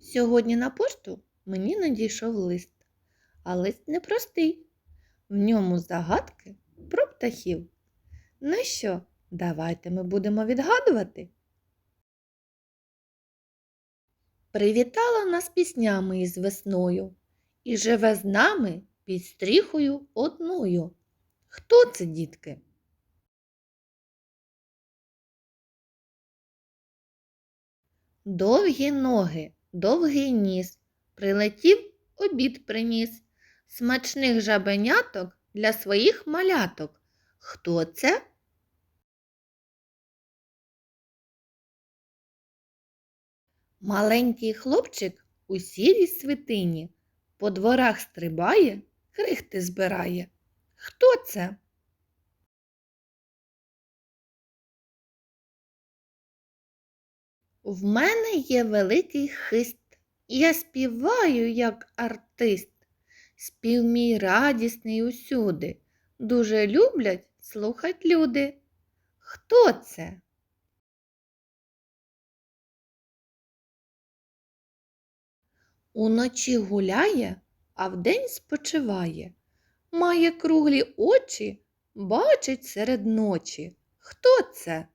Сьогодні на пошту мені надійшов лист, а лист непростий. В ньому загадки про птахів. Ну що, давайте ми будемо відгадувати. Привітала нас піснями із весною і живе з нами під стріхою одною. Хто це, дітки? Довгі ноги, довгий ніс, прилетів обід приніс, смачних жабеняток для своїх маляток. Хто це? Маленький хлопчик у сірій свитині по дворах стрибає, крихти збирає. Хто це? В мене є великий хист. Я співаю, як артист. Спів мій радісний усюди. Дуже люблять слухать люди. Хто це? Уночі гуляє, а вдень спочиває. Має круглі очі, бачить серед ночі. Хто це?